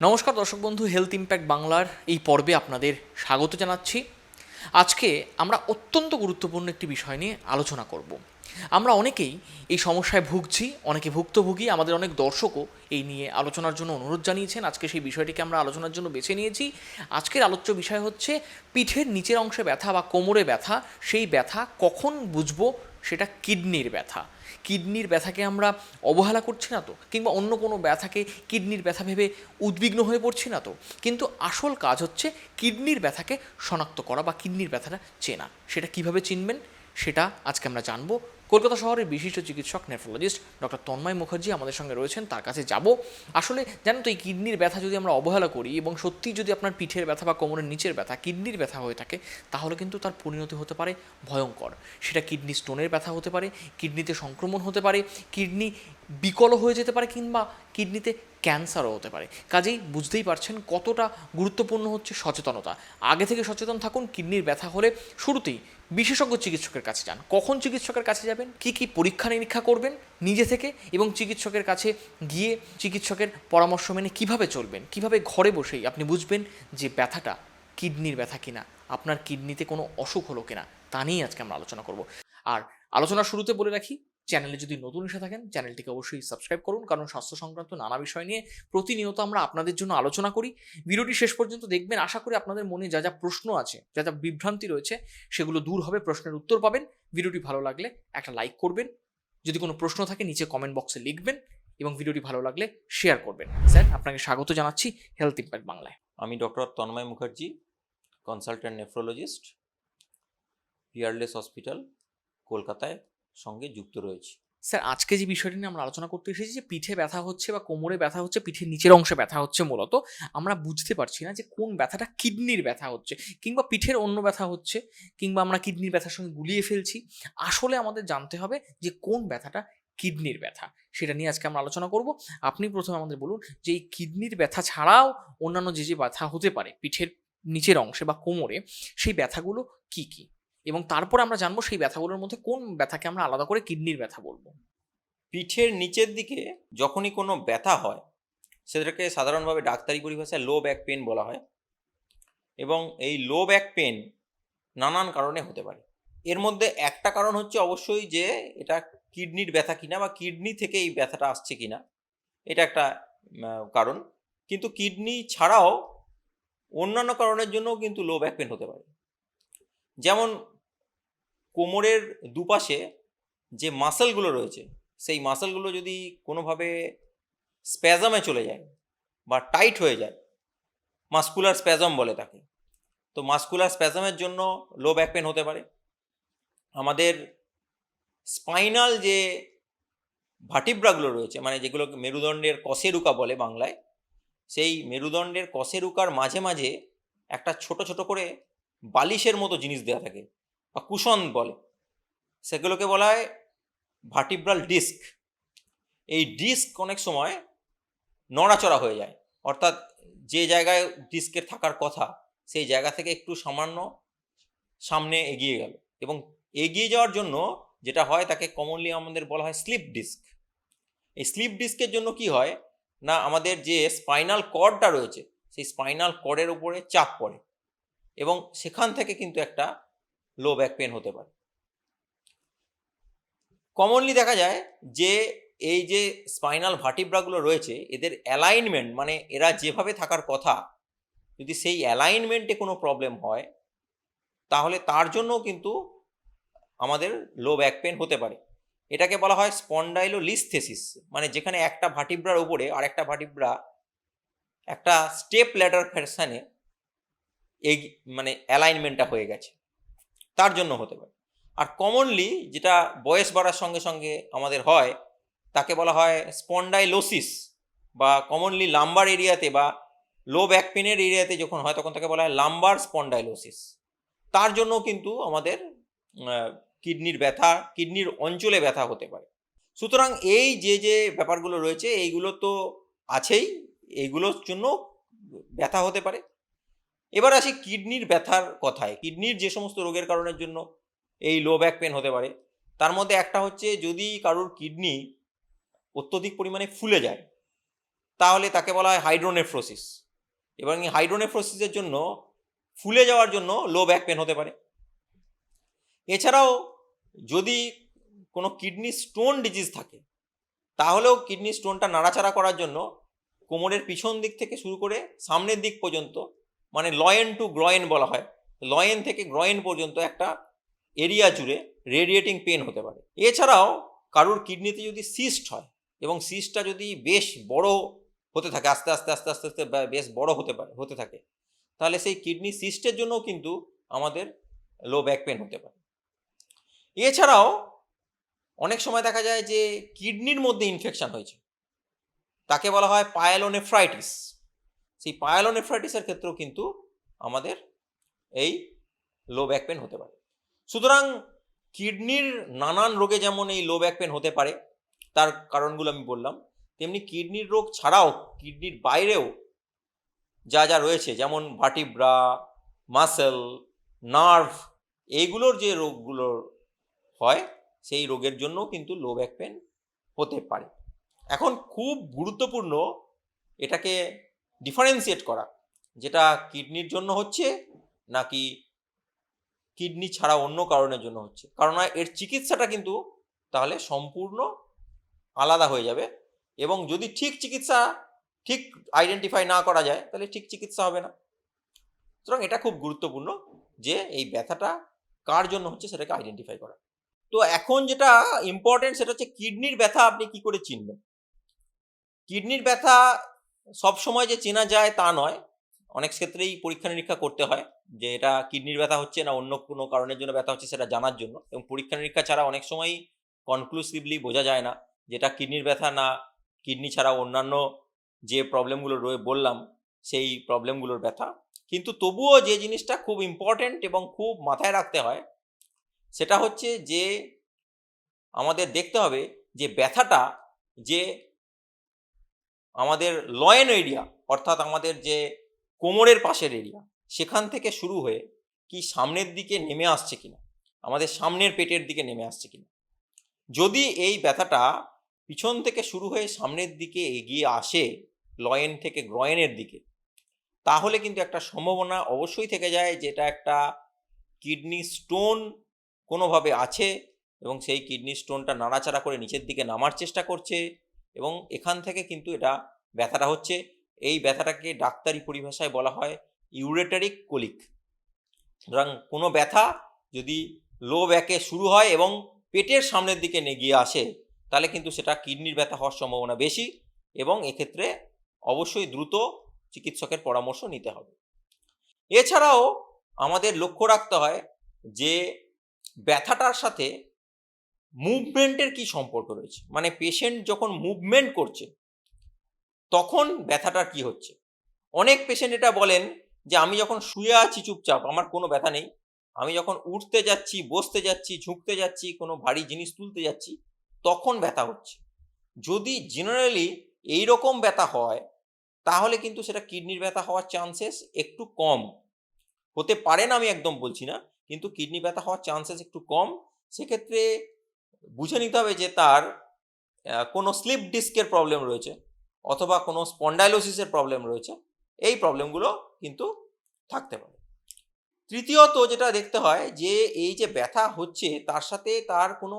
নমস্কার দর্শক বন্ধু হেলথ ইম্প্যাক্ট বাংলার এই পর্বে আপনাদের স্বাগত জানাচ্ছি। আজকে আমরা অত্যন্ত গুরুত্বপূর্ণ একটি বিষয় নিয়ে আলোচনা করব। আমরা অনেকেই এই সমস্যায় ভুগছি, অনেকে ভুক্তভোগী, আমাদের অনেক দর্শকও এই নিয়ে আলোচনার জন্য অনুরোধ জানিয়েছেন। আজকে সেই বিষয়টিকে আমরা আলোচনার জন্য বেছে নিয়েছি। আজকের আলোচ্য বিষয় হচ্ছে, পিঠের নিচের অংশে ব্যথা বা কোমরে ব্যথা, সেই ব্যথা কখন বুঝব, সেটা কিডনির ব্যথা। কিডনির ব্যথাকে আমরা অবহেলা করছি না তো? কিংবা অন্য কোনো ব্যথাকে কিডনির ব্যথা ভেবে উদ্বিগ্ন হয়ে পড়ছি না তো? কিন্তু আসল কাজ হচ্ছে কিডনির ব্যথাকে শনাক্ত করা বা কিডনির ব্যথাটা চেনা। সেটা কীভাবে চিনবেন? সেটা আজকে আমরা জানব। কলকাতা শহরের বিশিষ্ট চিকিৎসক নেফ্রোলজিস্ট ডক্টর তন্ময় মুখার্জি আমাদের সঙ্গে রয়েছেন, তার কাছে যাব। আসলে জানেন তো, এই কিডনির ব্যথা যদি আমরা অবহেলা করি এবং সত্যি যদি আপনার পিঠের ব্যথা বা কোমরের নিচের ব্যথা, কিডনির ব্যথা হয়ে থাকে, তাহলে কিন্তু তার পরিণতি হতে পারে ভয়ঙ্কর। সেটা কিডনি স্টোনের ব্যথা হতে পারে, কিডনিতে সংক্রমণ হতে পারে, কিডনি বিকল হয়ে যেতে পারে কিংবা কিডনিতে ক্যান্সারও হতে পারে। কাজেই বুঝতেই পারছেন কতটা গুরুত্বপূর্ণ হচ্ছে সচেতনতা। আগে থেকে সচেতন থাকুন, কিডনির ব্যথা হলে শুরুতেই বিশেষজ্ঞ চিকিৎসকের কাছে যান। কখন চিকিৎসকের কাছে যাবেন? কি কি পরীক্ষা নিরীক্ষা করবেন নিজে থেকে এবং চিকিৎসকের কাছে গিয়ে চিকিৎসকের পরামর্শ মেনে কীভাবে চলবেন? কীভাবে ঘরে বসেই আপনি বুঝবেন যে ব্যথাটা কিডনির ব্যথা কিনা, আপনার কিডনিতে কোনো অসুখ হলো কিনা, তা নিয়েই আজকে আমরা আলোচনা করব। আর আলোচনা শুরুতে বলে রাখি চ্যানেলে যদি নতুন এসে থাকেন চ্যানেলটিকে অবশ্যই সাবস্ক্রাইব করুন, কারণ স্বাস্থ্য সংক্রান্ত নানা বিষয় নিয়ে প্রতিনিয়ত আমরা আপনাদের জন্য আলোচনা করি। ভিডিওটি শেষ পর্যন্ত দেখবেন, আশা করি আপনাদের মনে যা যা প্রশ্ন আছে, যা যা বিভ্রান্তি রয়েছে, সেগুলো দূর হবে, প্রশ্নের উত্তর পাবেন। ভিডিওটি ভালো লাগলে একটা লাইক করবেন। যদি কোনো প্রশ্ন থাকে, নিচে কমেন্ট বক্সে লিখবেন এবং ভিডিওটি ভালো লাগলে শেয়ার করবেন। স্যার, আপনাকে স্বাগত জানাচ্ছি হেলথ ইম্প্যাক্ট বাংলায়। আমি doctor Tanmoy Mukherjee consultant nephrologist Peerless hospital কলকাতায়। সঙ্গে যুক্ত রয়েছি। স্যার, আজকে যে বিষয়টি নিয়ে আমরা আলোচনা করতে এসেছি যে পিঠে ব্যথা হচ্ছে বা কোমরে ব্যথা হচ্ছে, পিঠের নিচের অংশে ব্যথা হচ্ছে মূলত, আমরা বুঝতে পারছি না যে কোন ব্যথাটা কিডনির ব্যথা হচ্ছে কিংবা পিঠের অন্য ব্যথা হচ্ছে কিংবা আমরা কিডনির ব্যথার সঙ্গে গুলিয়ে ফেলছি। আসলে আমাদের জানতে হবে যে কোন ব্যথাটা কিডনির ব্যথা, সেটা নিয়ে আজকে আমরা আলোচনা করব। আপনি প্রথমে আমাদের বলুন যে এই কিডনির ব্যথা ছাড়াও অন্যান্য যে যে ব্যথা হতে পারে পিঠের নিচের অংশে বা কোমরে, সেই ব্যথাগুলো কি কি? এবং তারপর আমরা জানব সেই ব্যথাগুলোর মধ্যে কোন ব্যথাকে আমরা আলাদা করে কিডনির ব্যথা বলব। পিঠের নিচের দিকে যখনই কোনো ব্যথা হয়, সেটাকে সাধারণভাবে ডাক্তারি পরিভাষায় লো ব্যাক পেন বলা হয় এবং এই লো ব্যাক পেন নানান কারণে হতে পারে। এর মধ্যে একটা কারণ হচ্ছে অবশ্যই যে এটা কিডনির ব্যথা কিনা বা কিডনি থেকে এই ব্যথাটা আসছে কিনা, এটা একটা কারণ। কিন্তু কিডনি ছাড়াও অন্যান্য কারণের জন্যও কিন্তু লো ব্যাক পেন হতে পারে। যেমন কোমরের দুপাশে যে মাসেলগুলো রয়েছে, সেই মাসেলগুলো যদি কোনোভাবে স্প্যাজামে চলে যায় বা টাইট হয়ে যায়, মাস্কুলার স্প্যাজম বলে তাকে, তো মাস্কুলার স্প্যাজমের জন্য লো ব্যাক পেন হতে পারে। আমাদের স্পাইনাল যে ভাটিব্রাগুলো রয়েছে মানে যেগুলো মেরুদণ্ডের কশেরুকা বলে বাংলায়, সেই মেরুদণ্ডের কশেরুকার মাঝে মাঝে একটা ছোট ছোট করে বালিশের মতো জিনিস দেওয়া থাকে। বা কুশন বলে। সেগুলোকে বলা হয় ভার্টিব্রাল ডিস্ক এই ডিস্ক অনেক সময় নড়াচড়া হয়ে যায়। অর্থাৎ যে জায়গায় ডিস্কের থাকার কথা, সেই জায়গা থেকে একটু সামান্য সামনে এগিয়ে গেল এবং এগিয়ে যাওয়ার জন্য যেটা হয়, তাকে কমনলি আমাদের বলা হয় স্লিপ ডিস্ক এই স্লিপ ডিস্কের জন্য কি হয়, না, আমাদের যে স্পাইনাল কর্ডটা রয়েছে, সেই স্পাইনাল কর্ডের উপরে চাপ পড়ে এবং সেখান থেকে কিন্তু একটা লো ব্যাক পেন হতে পারে। কমনলি দেখা যায় যে এই যে স্পাইনাল ভার্টিব্রাগুলো রয়েছে, এদের অ্যালাইনমেন্ট মানে এরা যেভাবে থাকার কথা, যদি সেই অ্যালাইনমেন্টে কোনো প্রবলেম হয়, তাহলে তার জন্যও কিন্তু আমাদের লো ব্যাক পেন হতে পারে। এটাকে বলা হয় স্পন্ডাইলো লিস্থেসিস মানে যেখানে একটা ভার্টিব্রার উপরে আর একটা ভার্টিব্রা একটা স্টেপ ল্যাডার ফ্যাশানে এই মানে অ্যালাইনমেন্টটা হয়ে গেছে। তার জন্য হতে পারে। আর কমনলি যেটা বয়স বাড়ার সঙ্গে সঙ্গে আমাদের হয়, তাকে বলা হয় স্পন্ডাইলোসিস বা কমনলি লাম্বার এরিয়াতে বা লো ব্যাক পেনের এরিয়াতে যখন হয়, তখন তাকে বলা হয় লাম্বার স্পন্ডাইলোসিস তার জন্য কিন্তু আমাদের কিডনির ব্যথা, কিডনির অঞ্চলে ব্যথা হতে পারে। সুতরাং এই যে যে ব্যাপারগুলো রয়েছে, এইগুলো তো আছেই। এইগুলোর জন্য ব্যথা হতে পারে। এবার আসি কিডনির ব্যথার কথায়। কিডনির যে সমস্ত রোগের কারণের জন্য এই লো ব্যাক পেন হতে পারে, তার মধ্যে একটা হচ্ছে যদি কারোর কিডনি অত্যধিক পরিমাণে ফুলে যায়, তাহলে তাকে বলা হয় হাইড্রোনেফ্রোসিস। এবং এই হাইড্রোনেফ্রোসিসের জন্য ফুলে যাওয়ার জন্য লো ব্যাক পেন হতে পারে। এছাড়াও যদি কোনো কিডনি স্টোন ডিজিজ থাকে, তাহলেও কিডনি স্টোনটা নাড়াচাড়া করার জন্য কোমরের পিছন দিক থেকে শুরু করে সামনের দিক পর্যন্ত মানে লয়েন টু গ্রয়েন বলা হয়। লয়েন থেকে গ্রয়েন পর্যন্ত একটা এরিয়া জুড়ে রেডিয়েটিং পেন হতে পারে। এছাড়াও কারোর কিডনিতে যদি সিস্ট হয় এবং সিস্টটা যদি বেশ বড় হতে থাকে, আস্তে আস্তে আস্তে আস্তে আস্তে বেশ বড় হতে পারে, হতে থাকে, তাহলে সেই কিডনি সিস্টের জন্যও কিন্তু আমাদের লো ব্যাক পেন হতে পারে। এছাড়াও অনেক সময় দেখা যায় যে কিডনির মধ্যে ইনফেকশন হয়েছে। তাকে বলা হয় পায়ালোনেফ্রাইটিস সেই পায়ালোনেফ্রাইটিসের ক্ষেত্রেও কিন্তু আমাদের এই লো ব্যাক পেন হতে পারে। সুতরাং কিডনির নানান রোগে যেমন এই লো ব্যাক পেন হতে পারে, তার কারণগুলো আমি বললাম, তেমনি কিডনির রোগ ছাড়াও কিডনির বাইরেও যা যা রয়েছে, যেমন ভাটিব্রা মাসেল নার্ভ এইগুলোর যে রোগগুলো হয়, সেই রোগের জন্য কিন্তু লো ব্যাক পেন হতে পারে। এখন খুব গুরুত্বপূর্ণ এটাকে ডিফারেন্সিয়েট করা। যেটা কিডনির জন্য হচ্ছে নাকি কিডনি ছাড়া অন্য কারণের জন্য হচ্ছে। কারণ এর চিকিৎসাটা কিন্তু তাহলে সম্পূর্ণ আলাদা হয়ে যাবে এবং যদি ঠিক চিকিৎসা ঠিক আইডেন্টিফাই না করা যায়, তাহলে ঠিক চিকিৎসা হবে না। সুতরাং এটা খুব গুরুত্বপূর্ণ যে এই ব্যথাটা কার জন্য হচ্ছে সেটাকে আইডেন্টিফাই করা। তো এখন যেটা ইম্পর্টেন্ট সেটা হচ্ছে কিডনির ব্যথা আপনি কি করে চিনবেন? কিডনির ব্যথা সব সময় যে চেনা যায় তা নয়। অনেক ক্ষেত্রেই পরীক্ষা নিরীক্ষা করতে হয় যে এটা কিডনির ব্যথা হচ্ছে না অন্য কোনো কারণের জন্য ব্যথা হচ্ছে সেটা জানার জন্য। এবং পরীক্ষা নিরীক্ষা ছাড়া অনেক সময়ই কনক্লুসিভলি বোঝা যায় না যেটা কিডনির ব্যথা না, কিডনি ছাড়া অন্যান্য যে প্রবলেমগুলো রয়ে বললাম সেই প্রবলেমগুলোর ব্যথা। কিন্তু তবুও যে জিনিসটা খুব ইম্পর্ট্যান্ট এবং খুব মাথায় রাখতে হয় সেটা হচ্ছে যে আমাদের দেখতে হবে যে ব্যথাটা যে আমাদের লয়েন এরিয়া অর্থাৎ আমাদের যে কোমরের পাশের এরিয়া সেখান থেকে শুরু হয়ে কি সামনের দিকে নেমে আসছে কিনা, আমাদের সামনের পেটের দিকে নেমে আসছে কিনা। যদি এই ব্যথাটা পিছন থেকে শুরু হয়ে সামনের দিকে এগিয়ে আসে লয়েন থেকে গ্রয়েনের দিকে, তাহলে কিন্তু একটা সম্ভাবনা অবশ্যই থেকে যায় যেটা একটা কিডনি স্টোন কোনোভাবে আছে এবং সেই কিডনি স্টোনটা নাড়াচাড়া করে নিচের দিকে নামার চেষ্টা করছে। এবং এখান থেকে কিন্তু এটা ব্যথাটা হচ্ছে। এই ব্যথাটাকে ডাক্তারি পরিভাষায় বলা হয় ইউরেটারিক কোলিক সুতরাং কোনো ব্যথা যদি লো ব্যাকে শুরু হয় এবং পেটের সামনের দিকে নেগিয়ে আসে, তাহলে কিন্তু সেটা কিডনির ব্যথা হওয়ার সম্ভাবনা বেশি এবং এক্ষেত্রে অবশ্যই দ্রুত চিকিৎসকের পরামর্শ নিতে হবে। এছাড়াও আমাদের লক্ষ্য রাখতে হয় যে ব্যথাটার সাথে মুভমেন্টের কি সম্পর্ক রয়েছে? মানে পেশেন্ট যখন মুভমেন্ট করছে, তখন ব্যথাটার কি হচ্ছে? অনেক পেশেন্ট এটা বলেন যে, আমি যখন শুয়ে আছি চুপচাপ, আমার কোনো ব্যথা নেই। আমি যখন উঠতে যাচ্ছি, বসতে যাচ্ছি, ঝুঁকতে যাচ্ছি, কোনো ভারী জিনিস তুলতে যাচ্ছি, তখন ব্যথা হচ্ছে। যদি জেনারেলি এই রকম ব্যথা হয়, তাহলে কিন্তু সেটা কিডনির ব্যথা হওয়ার চান্সেস একটু কম। হতে পারে না, আমি একদম বলছি না, কিন্তু কিডনি ব্যথা হওয়ার চান্সেস একটু কম। সেক্ষেত্রে বুঝে নিতে হবে যে তার কোনো স্লিপ ডিস্কের প্রবলেম রয়েছে অথবা কোনো স্পন্ডাইলোসিসের প্রবলেম রয়েছে, এই প্রবলেমগুলো কিন্তু থাকতে পারে। তৃতীয়ত যেটা দেখতে হয় যে এই যে ব্যথা হচ্ছে তার সাথে তার কোনো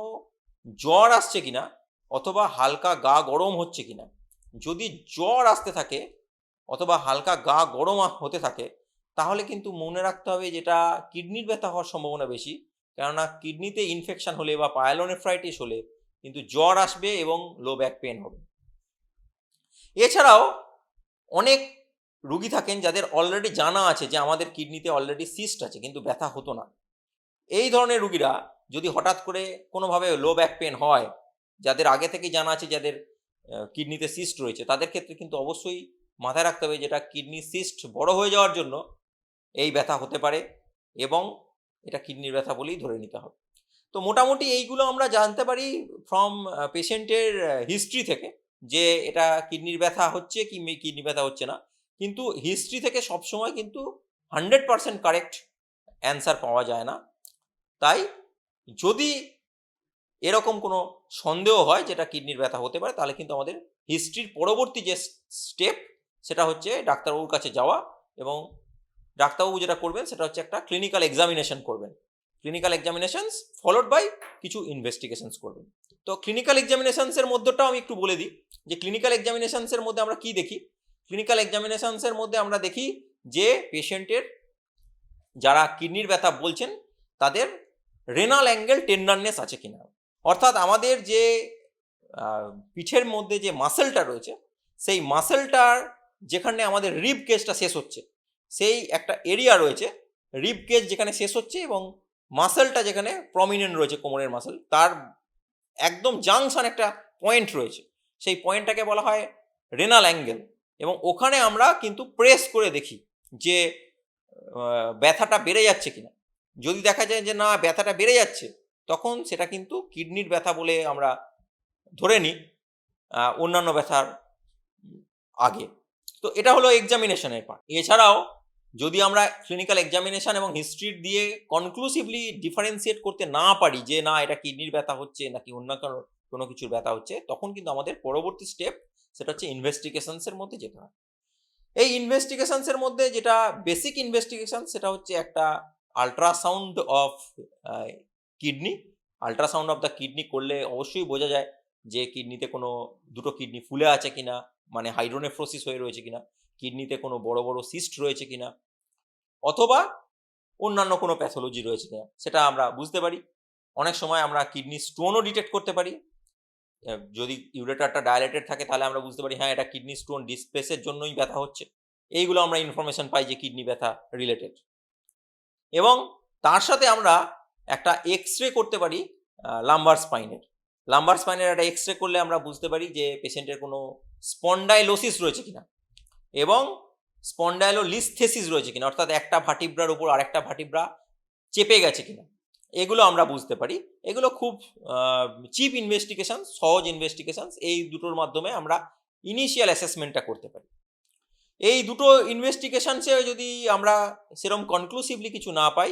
জ্বর আসছে কিনা অথবা হালকা গা গরম হচ্ছে কিনা। যদি জ্বর আসতে থাকে অথবা হালকা গা গরম হতে থাকে তাহলে কিন্তু মনে রাখতে হবে যেটা কিডনির ব্যথা হওয়ার সম্ভাবনা বেশি কেননা কিডনিতে ইনফেকশন হলে বা পায়ালোনেফ্রাইটিস হলে কিন্তু জ্বর আসবে এবং লো ব্যাক পেন হবে। এছাড়াও অনেক রুগী থাকেন যাদের অলরেডি জানা আছে যে আমাদের কিডনিতে অলরেডি সিস্ট আছে কিন্তু ব্যথা হতো না। এই ধরনের রুগীরা যদি হঠাৎ করে কোনোভাবে লো ব্যাক পেন হয়, যাদের আগে থেকেই জানা আছে যাদের কিডনিতে সিস্ট রয়েছে, তাদের ক্ষেত্রে কিন্তু অবশ্যই মাথায় রাখতে হবে যেটা কিডনি সিস্ট বড় হয়ে যাওয়ার জন্য এই ব্যথা হতে পারে এবং এটা কিডনির ব্যথা বলেই ধরে নিতে হবে। তো মোটামুটি এইগুলো আমরা জানতে পারি ফ্রম পেশেন্টের হিস্ট্রি থেকে যে এটা কিডনির ব্যথা হচ্ছে কি কিডনি ব্যথা হচ্ছে না। কিন্তু হিস্ট্রি থেকে সবসময় কিন্তু হান্ড্রেড পারসেন্ট কারেক্ট অ্যান্সার পাওয়া যায় না। তাই যদি এরকম কোনো সন্দেহ হয় যেটা কিডনির ব্যথা হতে পারে, তাহলে কিন্তু আমাদের হিস্ট্রির পরবর্তী যে স্টেপ সেটা হচ্ছে ডাক্তারবাবুর কাছে যাওয়া এবং ডাক্তারবাবু যেটা করবেন, সেটা হচ্ছে একটা ক্লিনিক্যাল এক্সামিনেশন করবেন। ক্লিনিক্যাল এক্সামিনেশনস ফলোড বাই কিছু ইনভেস্টিগেশনস করবেন। তো ক্লিনিক্যাল এক্সামিনেশনসের মধ্যটাও আমি একটু বলে দিই, যে ক্লিনিক্যাল এক্সামিনেশনসের মধ্যে আমরা কি দেখি? ক্লিনিক্যাল এক্সামিনেশনসের মধ্যে আমরা দেখি যে পেশেন্টের যারা কিডনির ব্যথা বলছেন, তাদের রেনাল অ্যাঙ্গেল টেন্ডারনেস আছে কিনা? অর্থাৎ আমাদের যে পিঠের মধ্যে যে মাসেলটা রয়েছে, সেই মাসেলটার যেখানে আমাদের রিব কেসটা শেষ হচ্ছে সেই একটা এরিয়া রয়েছে রিব কেজ যেখানে শেষ হচ্ছে এবং মাসেলটা যেখানে প্রমিনেন্ট রয়েছে কোমরের মাসেল তার একদম জাংশন একটা পয়েন্ট রয়েছে। সেই পয়েন্টটাকে বলা হয় রেনাল অ্যাঙ্গেল এবং ওখানে আমরা কিন্তু প্রেস করে দেখি যে ব্যথাটা বেড়ে যাচ্ছে কিনা। যদি দেখা যায় যে না, ব্যথাটা বেড়ে যাচ্ছে, তখন সেটা কিন্তু কিডনির ব্যথা বলে আমরা ধরে নিই অন্যান্য ব্যথার আগে। তো এটা হলো এক্সামিনেশনের পার্ট এছাড়াও যদি আমরা ক্লিনিক্যাল এক্সামিনেশন এবং হিস্ট্রি দিয়ে কনক্লুসিভলি ডিফারেন্সিয়েট করতে না পারি যে না, এটা কিডনির ব্যথা হচ্ছে নাকি অন্য কোনো কিছুর ব্যথা হচ্ছে, তখন কিন্তু আমাদের পরবর্তী স্টেপ সেটা হচ্ছে ইনভেস্টিগেশনসের মধ্যে যেতে হয়। এই ইনভেস্টিগেশনসের মধ্যে যেটা বেসিক ইনভেস্টিগেশন সেটা হচ্ছে একটা ultrasound of kidney ultrasound of the kidney করলে অবশ্যই বোঝা যায় যে কিডনিতে কোনো, দুটো কিডনি ফুলে আছে কিনা মানে হাইড্রোনেফ্রোসিস হয়ে রয়েছে কিনা। কিডনিতে কোনো বড় বড় সিস্ট রয়েছে কিনা, অথবা অন্যান্য কোনো প্যাথোলজি রয়েছে কিনা, সেটা আমরা বুঝতে পারি। অনেক সময় আমরা কিডনি স্টোনও ডিটেক্ট করতে পারি। যদি ইউরেটারটা ডায়ালেটেড থাকে, তাহলে আমরা বুঝতে পারি হ্যাঁ এটা কিডনি স্টোন ডিসপ্লেসের জন্যই ব্যথা হচ্ছে। এইগুলো আমরা ইনফরমেশন পাই যে কিডনি ব্যথা রিলেটেড এবং তার সাথে আমরা একটা এক্স রে করতে পারি লাম্বার স্পাইনের লাম্বার স্পাইনের একটা এক্স রে করলে আমরা বুঝতে পারি যে পেশেন্টের কোনো স্পন্ডাইলোসিস রয়েছে কিনা। এবং স্পন্ডাইলোলিস্থেসিস রয়েছে কিনা, অর্থাৎ একটা ভাটিব্রার উপর আরেকটা ভাটিব্রা চেপে গেছে কিনা, এগুলো আমরা বুঝতে পারি। এগুলো খুব চিপ ইনভেস্টিগেশন সহজ ইনভেস্টিগেশন এই দুটোর মাধ্যমে আমরা ইনিশিয়াল অ্যাসেসমেন্টটা করতে পারি। এই দুটো ইনভেস্টিগেশনসে যদি আমরা সেরকম কনক্লুসিভলি কিছু না পাই,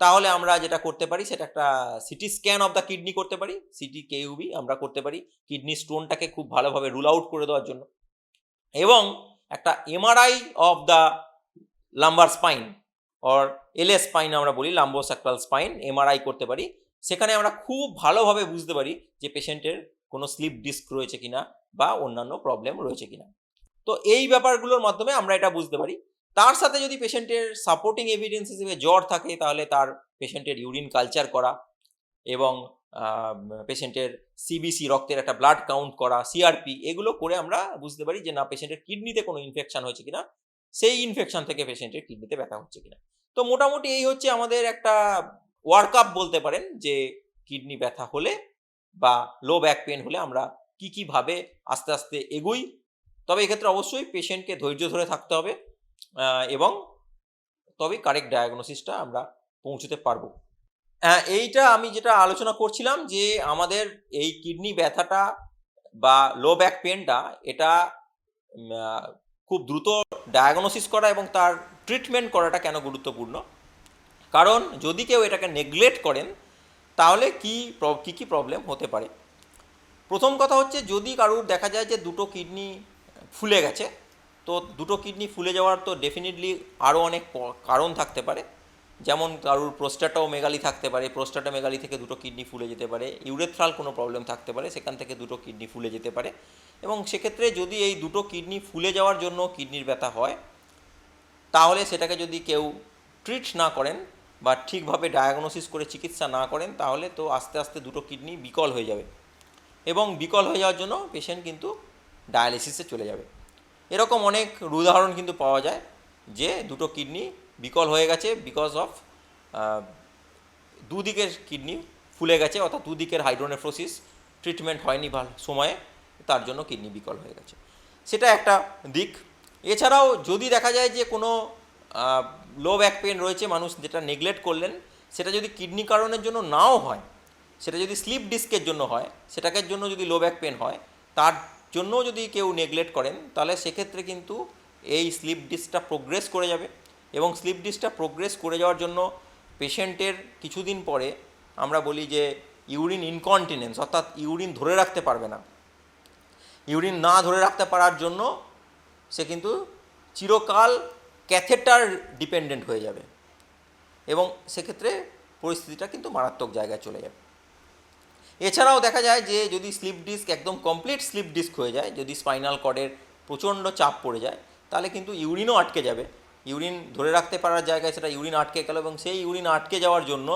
তাহলে আমরা যেটা করতে পারি, সেটা একটা CT scan of the kidney করতে পারি। সিটি কেইউবি আমরা করতে পারি। কিডনি স্টোনটাকে খুব ভালোভাবে রুল আউট করে দেওয়ার জন্য। এবং একটা MRI of the lumbar spine or LS spine আমরা বলি লাম্বোস্যাক্রাল স্পাইন এমআরআই করতে পারি। সেখানে আমরা খুব ভালোভাবে বুঝতে পারি যে পেশেন্টের কোনো স্লিপ ডিস্ক রয়েছে কিনা বা অন্যান্য প্রবলেম রয়েছে কিনা। তো এই ব্যাপারগুলোর মাধ্যমে আমরা এটা বুঝতে পারি। তার সাথে যদি পেশেন্টের সাপোর্টিং এভিডেন্স হিসেবে জ্বর থাকে, তাহলে তার পেশেন্টের ইউরিন কালচার করা এবং পেশেন্টের সিবিসি রক্তের একটা ব্লাড কাউন্ট করা সিআরপি এগুলো করে আমরা বুঝতে পারি যে না পেশেন্টের কিডনিতে কোনো ইনফেকশন হয়েছে কিনা, সেই ইনফেকশন থেকে পেশেন্টের কিডনিতে ব্যথা হচ্ছে কিনা। তো মোটামুটি এই হচ্ছে আমাদের একটা ওয়ার্কআপ বলতে পারেন যে কিডনি ব্যথা হলে বা লো ব্যাক পেন হলে আমরা কি কি ভাবে আস্তে আস্তে এগোই। তবে এক্ষেত্রে অবশ্যই পেশেন্টকে ধৈর্য ধরে থাকতে হবে এবং তবে কারেক্ট ডায়াগনোসিসটা আমরা পৌঁছতে পারব। এইটা আমি যেটা আলোচনা করছিলাম যে আমাদের এই কিডনি ব্যথাটা বা লো ব্যাক পেনটা এটা খুব দ্রুত ডায়াগনোসিস করা এবং তার ট্রিটমেন্ট করাটা কেন গুরুত্বপূর্ণ? কারণ যদি কেউ এটাকে নেগলেক্ট করেন, তাহলে কি কী কি প্রবলেম হতে পারে? প্রথম কথা হচ্ছে যদি কারুর দেখা যায় যে দুটো কিডনি ফুলে গেছে, তো দুটো কিডনি ফুলে যাওয়ার তো ডেফিনেটলি আরও অনেক কারণ থাকতে পারে। যেমন কারুর প্রোস্টাটাও মেগালি থাকতে পারে, প্রোস্টাটা মেগালি থেকে দুটো কিডনি ফুলে যেতে পারে, ইউরেথ্রাল কোনো প্রবলেম থাকতে পারে, সেখান থেকে দুটো কিডনি ফুলে যেতে পারে। এবং সেক্ষেত্রে যদি এই দুটো কিডনি ফুলে যাওয়ার জন্য কিডনির ব্যথা হয়, তাহলে সেটাকে যদি কেউ ট্রিট না করেন বা ঠিকভাবে ডায়াগনোসিস করে চিকিৎসা না করেন, তাহলে তো আস্তে আস্তে দুটো কিডনি বিকল হয়ে যাবে। এবং বিকল হয়ে যাওয়ার জন্য পেশেন্ট কিন্তু ডায়ালিসিসে চলে যাবে। এরকম অনেক উদাহরণ কিন্তু পাওয়া যায় যে দুটো কিডনি বিকল হয়ে গেছে বিকজ অফ দুদিকের কিডনি ফুলে গেছে, অর্থাৎ দুদিকের হাইড্রোনেফ্রোসিস ট্রিটমেন্ট হয়নি ভালো সময়ে, তার জন্য কিডনি বিকল হয়ে গেছে। সেটা একটা দিক। এছাড়াও যদি দেখা যায় যে কোনো লো ব্যাক পেন রয়েছে, মানুষ যেটা নেগলেক্ট করলেন, সেটা যদি কিডনি কারণের জন্য নাও হয়, সেটা যদি স্লিপ ডিস্কের জন্য হয়, সেটাকে জন্য যদি লো ব্যাক পেন হয়, তার জন্য যদি কেউ নেগলেক্ট করেন, তাহলে সেক্ষেত্রে কিন্তু এই স্লিপ ডিস্কটা প্রোগ্রেস করে যাবে। এবং স্লিপ ডিস্কটা প্রোগ্রেস করে যাওয়ার জন্য পেশেন্টের কিছুদিন পরে আমরা বলি যে ইউরিন ইনকন্টিনেন্স অর্থাৎ ইউরিন ধরে রাখতে পারবে না। ইউরিন না ধরে রাখতে পারার জন্য সে কিন্তু চিরকাল ক্যাথেটার ডিপেন্ডেন্ট হয়ে যাবে এবং সেক্ষেত্রে পরিস্থিতিটা কিন্তু মারাত্মক জায়গায় চলে যাবে। এছাড়াও দেখা যায় যে যদি স্লিপ ডিস্ক একদম কমপ্লিট স্লিপ ডিস্ক হয়ে যায়, যদি স্পাইনাল কর্ডের প্রচণ্ড চাপ পড়ে যায়, তাহলে কিন্তু ইউরিনও আটকে যাবে। ইউরিন ধরে রাখতে পারার জায়গায় সেটা ইউরিন আটকে গেল এবং সেই ইউরিন আটকে যাওয়ার জন্য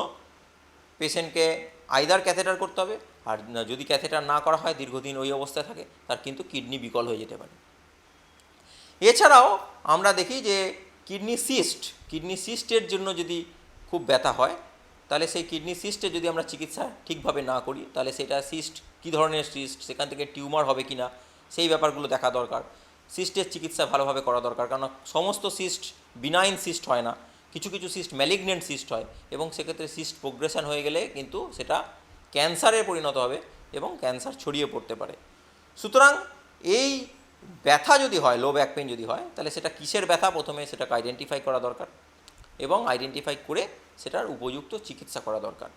পেশেন্টকে আইদার ক্যাথেটার করতে হবে। আর যদি ক্যাথেটার না করা হয়, দীর্ঘদিন ওই অবস্থায় থাকে, তার কিন্তু কিডনি বিকল হয়ে যেতে পারে। এছাড়াও আমরা দেখি যে কিডনি সিস্ট, কিডনি সিস্টের জন্য যদি খুব ব্যথা হয়, তাহলে সেই কিডনি সিস্টে যদি আমরা চিকিৎসা ঠিকভাবে না করি, তাহলে সেটা সিস্ট, কী ধরনের সিস্ট, সেখান থেকে টিউমার হবে কি না সেই ব্যাপারগুলো দেখা দরকার। সিস্টের চিকিৎসা ভালোভাবে করা দরকার। কারণ সমস্ত সিস্ট বিনাইন সিস্ট হয় না, কিছু কিছু সিস্ট ম্যালিগনেন্ট সিস্ট হয় এবং সেক্ষেত্রে সিস্ট প্রোগ্রেশন হয়ে গেলে কিন্তু সেটা ক্যান্সারে পরিণত হবে এবং ক্যান্সার ছড়িয়ে পড়তে পারে। সুতরাং এই ব্যথা যদি হয় লো ব্যাক পেন যদি হয়, তাহলে সেটা কিসের ব্যথা? প্রথমে সেটাকে আইডেন্টিফাই করা দরকার এবং আইডেন্টিফাই করে সেটার উপযুক্ত চিকিৎসা করা দরকার।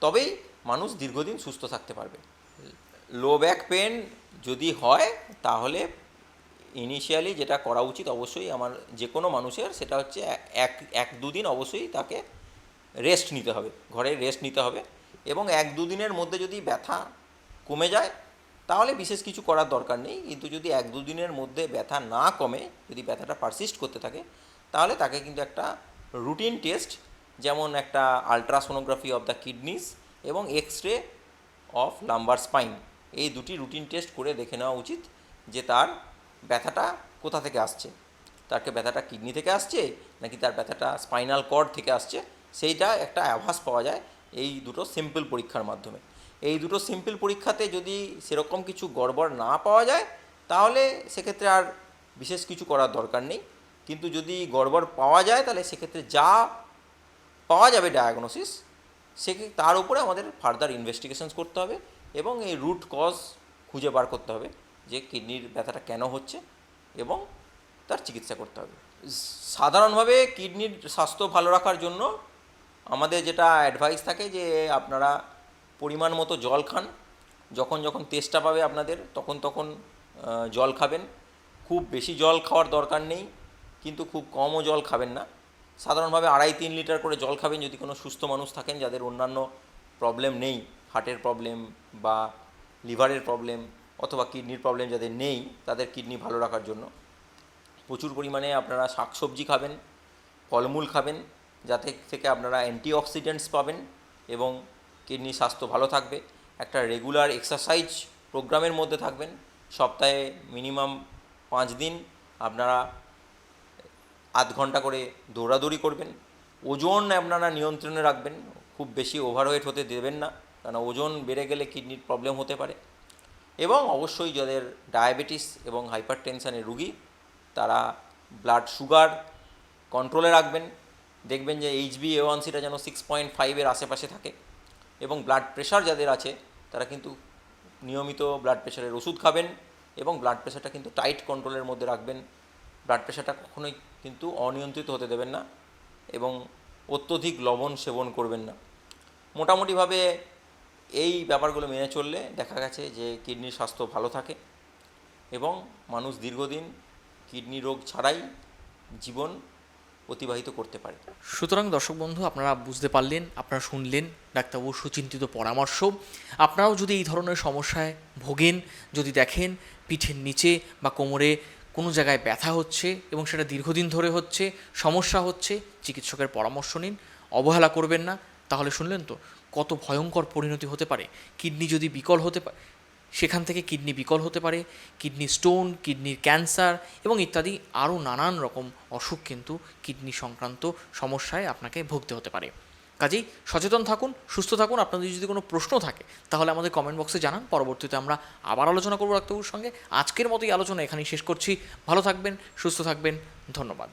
তবেই মানুষ দীর্ঘদিন সুস্থ থাকতে পারবে। লো ব্যাক পেন যদি হয়, তাহলে ইনিশিয়ালি যেটা করা উচিত অবশ্যই আমার যে কোনো মানুষের, সেটা হচ্ছে এক এক দুদিন অবশ্যই তাকে রেস্ট নিতে হবে, ঘরে রেস্ট নিতে হবে এবং এক দুদিনের মধ্যে যদি ব্যথা কমে যায়, তাহলে বিশেষ কিছু করার দরকার নেই। কিন্তু যদি এক দুদিনের মধ্যে ব্যথা না কমে, যদি ব্যথাটা পারসিস্ট করতে থাকে, তাহলে তাকে কিন্তু একটা রুটিন টেস্ট যেমন একটা আলট্রাসোনোগ্রাফি অফ দ্য কিডনিস এবং X ray of lumbar spine এই দুটি রুটিন টেস্ট করে দেখে নেওয়া উচিত যে তার ব্যথাটা কোথা থেকে আসছে? তাকে ব্যথাটা কিডনি থেকে আসছে, নাকি তার ব্যথাটা স্পাইনাল কর্ড থেকে আসছে? সেইটা একটা আভাস পাওয়া যায় এই দুটো সিম্পল পরীক্ষার মাধ্যমে। এই দুটো সিম্পল পরীক্ষাতে যদি সেরকম কিছু গড়বড় না পাওয়া যায়, তাহলে সেক্ষেত্রে আর বিশেষ কিছু করার দরকার নেই। কিন্তু যদি গড়বড় পাওয়া যায়, তাহলে সেক্ষেত্রে যা পাওয়া যাবে ডায়াগনোসিস সে তার উপরে আমাদের ফার্দার ইনভেস্টিগেশনস করতে হবে এবং এই রুট কজ খুঁজে বার করতে হবে। যে কিডনির ব্যথাটা কেন হচ্ছে এবং তার চিকিৎসা করতে হবে। সাধারণভাবে কিডনির স্বাস্থ্য ভালো রাখার জন্য আমাদের যেটা অ্যাডভাইস থাকে যে আপনারা পরিমাণ মতো জল খান। যখন যখন তেষ্টা পাবে আপনাদের, তখন তখন জল খাবেন। খুব বেশি জল খাওয়ার দরকার নেই, কিন্তু খুব কমও জল খাবেন না। সাধারণভাবে আড়াই তিন লিটার করে জল খাবেন যদি কোনো সুস্থ মানুষ থাকেন যাদের অন্যান্য প্রবলেম নেই হার্টের প্রবলেম বা লিভারের প্রবলেম অথবা কিডনির প্রবলেম যাদের নেই, তাদের কিডনি ভালো রাখার জন্য। প্রচুর পরিমাণে আপনারা শাকসবজি খাবেন, ফলমূল খাবেন, যাতে থেকে আপনারা অ্যান্টিঅক্সিডেন্টস পাবেন এবং কিডনি স্বাস্থ্য ভালো থাকবে। একটা রেগুলার এক্সারসাইজ প্রোগ্রামের মধ্যে থাকবেন। সপ্তাহে মিনিমাম পাঁচ দিন আপনারা আধ ঘণ্টা করে দৌড়াদৌড়ি করবেন। ওজন আপনারা নিয়ন্ত্রণে রাখবেন, খুব বেশি ওভারওয়েট হতে দেবেন না কারণ ওজন বেড়ে গেলে কিডনির প্রবলেম হতে পারে। এবং অবশ্যই যাদের ডায়াবেটিস এবং হাইপার টেনশানের রুগী, তারা ব্লাড সুগার কন্ট্রোলে রাখবেন। দেখবেন যে এইচবি এ ওয়ান সিটা যেন সিক্স পয়েন্ট ফাইভের আশেপাশে থাকে এবং ব্লাড প্রেশার যাদের আছে, তারা কিন্তু নিয়মিত ব্লাড প্রেশারের ওষুধ খাবেন এবং ব্লাড প্রেশারটা কিন্তু টাইট কন্ট্রোলের মধ্যে রাখবেন। ব্লাড প্রেশারটা কখনোই কিন্তু অনিয়ন্ত্রিত হতে দেবেন না এবং অত্যধিক লবণ সেবন করবেন না। মোটামুটিভাবে এই ব্যাপারগুলো মেনে চললে দেখা গেছে যে কিডনির স্বাস্থ্য ভালো থাকে এবং মানুষ দীর্ঘদিন কিডনি রোগ ছাড়াই জীবন অতিবাহিত করতে পারে। সুতরাং দর্শক বন্ধু, আপনারা বুঝতে পারলেন, আপনারা শুনলেন ডাক্তারবাবুর সুচিন্তিত পরামর্শ। আপনারাও যদি এই ধরনের সমস্যায় ভোগেন, যদি দেখেন পিঠের নিচে বা কোমরে কোনো জায়গায় ব্যথা হচ্ছে এবং সেটা দীর্ঘদিন ধরে হচ্ছে, সমস্যা হচ্ছে, চিকিৎসকের পরামর্শ নিন, অবহেলা করবেন না। তাহলে শুনলেন তো কত ভয়ঙ্কর পরিণতি হতে পারে। কিডনি যদি বিকল হতে পারে সেখান থেকে কিডনি বিকল হতে পারে। কিডনি স্টোন, কিডনির ক্যান্সার এবং ইত্যাদি আরও নানান রকম অসুখ কিন্তু কিডনি সংক্রান্ত সমস্যায় আপনাকে ভুগতে হতে পারে। কাজেই সচেতন থাকুন, সুস্থ থাকুন। আপনাদের যদি কোনো প্রশ্ন থাকে, তাহলে আমাদের কমেন্ট বক্সে জানান। পরবর্তীতে আমরা আবার আলোচনা করব ডাক্তারবাবুর সঙ্গে। আজকের মতোই আলোচনা এখানেই শেষ করছি। ভালো থাকবেন, সুস্থ থাকবেন। ধন্যবাদ।